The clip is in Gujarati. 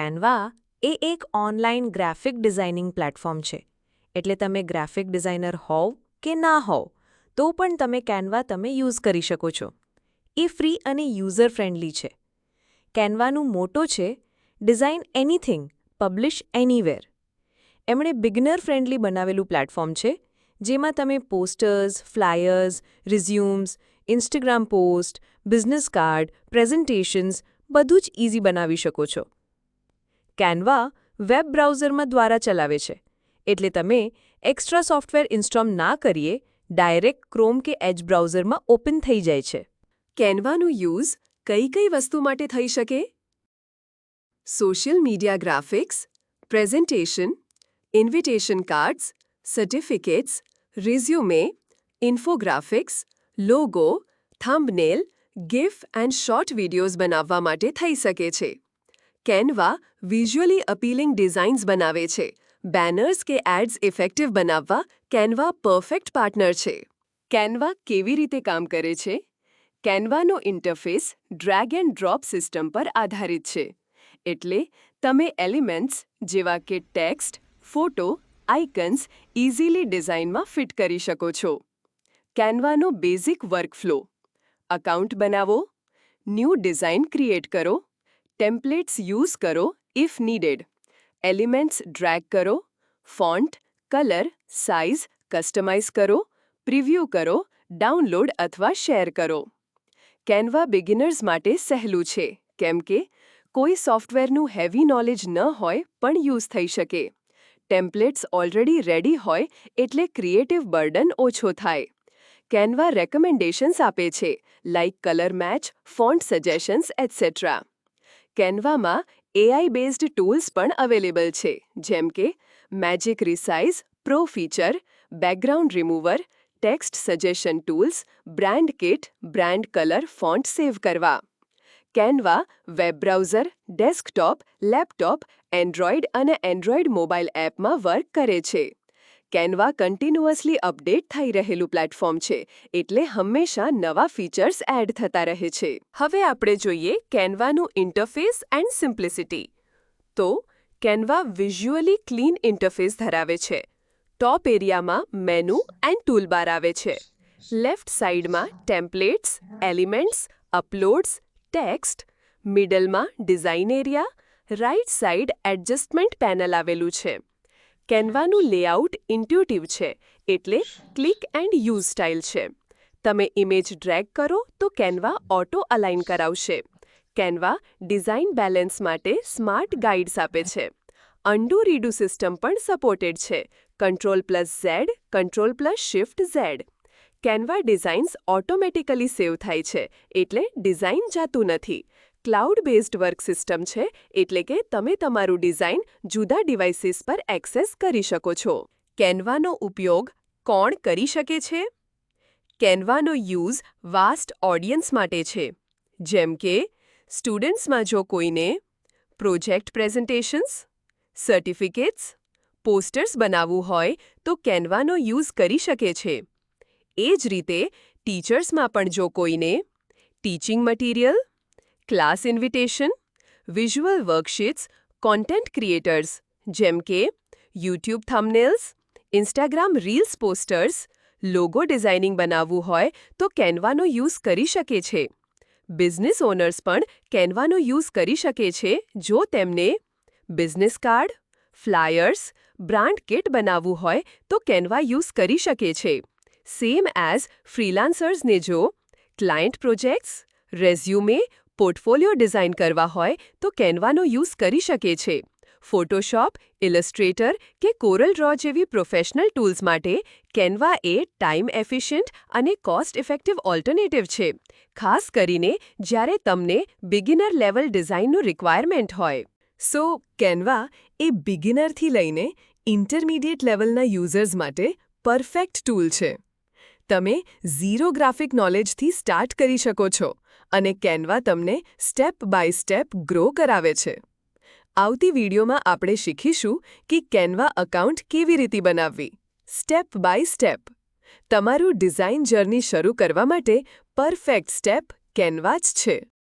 કેનવા એ એક ઓનલાઈન ગ્રાફિક ડિઝાઇનિંગ પ્લેટફોર્મ છે. એટલે તમે ગ્રાફિક ડિઝાઇનર હોવ કે ના હોવ, તો પણ તમે કેનવા તમે યુઝ કરી શકો છો. એ ફ્રી અને યુઝર ફ્રેન્ડલી છે. કેનવાનું મોટો છે, ડિઝાઇન એનીથિંગ, પબ્લિશ એનીવેર. એમણે બિગનર ફ્રેન્ડલી બનાવેલું પ્લેટફોર્મ છે, જેમાં તમે posters, flyers, resumes, Instagram post, business card, presentations બધું જ ઇઝી બનાવી શકો છો. કેનવા વેબ બ્રાઉઝરમાં દ્વારા ચલાવે છે. એટલે તમે એક્સ્ટ્રા સોફ્ટવેર ઇન્સ્ટોલ ના કરીએ, ડાયરેક્ટ ક્રોમ કે એજ બ્રાઉઝરમાં ઓપન થઈ જાય છે. કેનવાનું યુઝ કઈ કઈ વસ્તુ માટે થઈ શકે? Social media graphics, presentation, invitation cards, certificates, resume, infographics, logo, thumbnail, GIF and short videos બનાવવા માટે થઈ શકે છે. કેનવા વિઝ્યુઅલી અપીલિંગ ડિઝાઇન્સ બનાવે છે. બેનર્સ કે એડ્સ ઇફેક્ટિવ બનાવવા કેનવા પરફેક્ટ પાર્ટનર છે. કેનવા કેવી રીતે કામ કરે છે? કેનવાનો interface drag and drop system પર આધારિત છે. એટલે તમે એલિમેન્ટ્સ જેવા કે ટેક્સ્ટ, ફોટો, આઇકન્સ ઇઝીલી ડિઝાઇનમાં ફિટ કરી શકો છો. કેનવાનો બેઝિક વર્કફ્લો. અકાઉન્ટ બનાવો. ન્યૂ ડિઝાઇન ક્રિએટ કરો. ટેમ્પલેટ્સ યુઝ કરો ઇફ નીડેડ એલિમેન્ટ્સ ડ્રેગ કરો ફોન્ટ કલર સાઇઝ કસ્ટમાઇઝ કરો પ્રિવ્યૂ કરો ડાઉનલોડ અથવા શેર કરો કેનવા બિગિનર્સ માટે સહેલું છે કેમ કે કોઈ સોફ્ટવેરનું હેવી નોલેજ ન હોય પણ યુઝ થઈ શકે ટેમ્પલેટ્સ ઓલરેડી રેડી હોય એટલે ક્રિએટિવ બર્ડન ઓછો થાય કેનવા રેકમેન્ડેશન્સ આપે છે like colour match font suggestions etcetera કેનવામાં AI based tools પણ અવેલેબલ છે, જેમ કે magic resize pro feature background remover text suggestion tools brand kit brand colour font save કરવા. Canva web browser desktop laptop android અને એન્ડ્રોઇડ મોબાઈલ એપમાં વર્ક કરે છે. કેનવા કન્ટિન્યુઅસલી અપડેટ થઈ રહેલું પ્લેટફોર્મ છે, એટલે હંમેશા નવા ફીચર્સ એડ થતા રહે છે. હવે આપણે જોઈએ કેનવાનું ઇન્ટરફેસ એન્ડ સિમ્પ્લિસિટી. તો, કેનવા વિઝ્યુઅલી ક્લીન ઇન્ટરફેસ ધરાવે છે. ટોપ એરિયામાં મેનુ એન્ડ ટૂલબાર આવે છે. લેફ્ટ સાઇડમાં templates, elements, uploads, text, મિડલમાં design area right side adjustment panel આવેલું છે. કેનવાનું લેઆઉટ ઇન્ટ્યુટિવ છે, એટલે ક્લિક એન્ડ યુઝ સ્ટાઇલ છે. તમે ઇમેજ ડ્રેગ કરો તો કેનવા ઓટો અલાઇન કરાવશે. કેનવા ડિઝાઇન બેલેન્સ માટે સ્માર્ટ ગાઈડ્સ આપે છે. અન્ડુ રીડુ સિસ્ટમ પણ સપોર્ટેડ છે. Control plus Z, control plus shift Z. Canva designs automatically save થાય છે, એટલે ડિઝાઇન જાતું નથી. ક્લાઉડ બેઝડ વર્ક સિસ્ટમ છે, એટલે કે તમે તમારું ડિઝાઇન જુદા ડિવાઇસીસ પર એક્સેસ કરી શકો છો. કેનવાનો ઉપયોગ કોણ કરી શકે છે? કેનવાનો યુઝ વાસ્ટ ઓડિયન્સ માટે છે. જેમ કે સ્ટુડન્ટ્સમાં જો કોઈને પ્રોજેક્ટ પ્રેઝન્ટેશન્સ સર્ટિફિકેટ્સ પોસ્ટર્સ બનાવવું હોય, તો કેનવાનો યુઝ કરી શકે છે. એ જ રીતે ટીચર્સમાં પણ જો કોઈને teaching material class invitation visual worksheets content creators જેમ કે YouTube thumbnails Instagram reels posters logo designing બનાવવું હોય તો કેનવાનો યુઝ કરી શકે છે. બિઝનેસ ઓનર્સ પણ કેનવાનો યુઝ કરી શકે છે, જો તેમને business card flyers brand kit બનાવવું હોય તો કેનવા યુઝ કરી શકે છે. સેમ એઝ ફ્રીલાન્સર્સને જો client projects resume portfolio design કરવા હોય તો કેનવાનો યુઝ કરી શકે છે. ફોટોશોપ, ઇલસ્ટ્રેટર કે કોરલ ડ્રો જેવી પ્રોફેશનલ ટૂલ્સ માટે કેનવા એ ટાઈમ એફિશિયન્ટ અને કોસ્ટ ઇફેક્ટિવ ઓલ્ટરનેટિવ છે. ખાસ કરીને જ્યારે તમને બિગિનર લેવલ ડિઝાઇનનું રિક્વાયરમેન્ટ હોય. સો, કેનવા એ બિગિનરથી લઈને ઇન્ટરમીડિયેટ લેવલના યુઝર્સ માટે પરફેક્ટ ટૂલ છે. તમે ઝીરો ગ્રાફિક નોલેજથી સ્ટાર્ટ કરી શકો છો. અને કેનવા તમને સ્ટેપ બાય સ્ટેપ ગ્રો કરાવે છે. આવતી વિડીયોમાં આપણે શીખીશું કે કેનવા અકાઉન્ટ કેવી રીતે બનાવવી. Step by step. તમારું ડિઝાઇન જર્ની શરૂ કરવા માટે પરફેક્ટ સ્ટેપ કેનવા જ છે.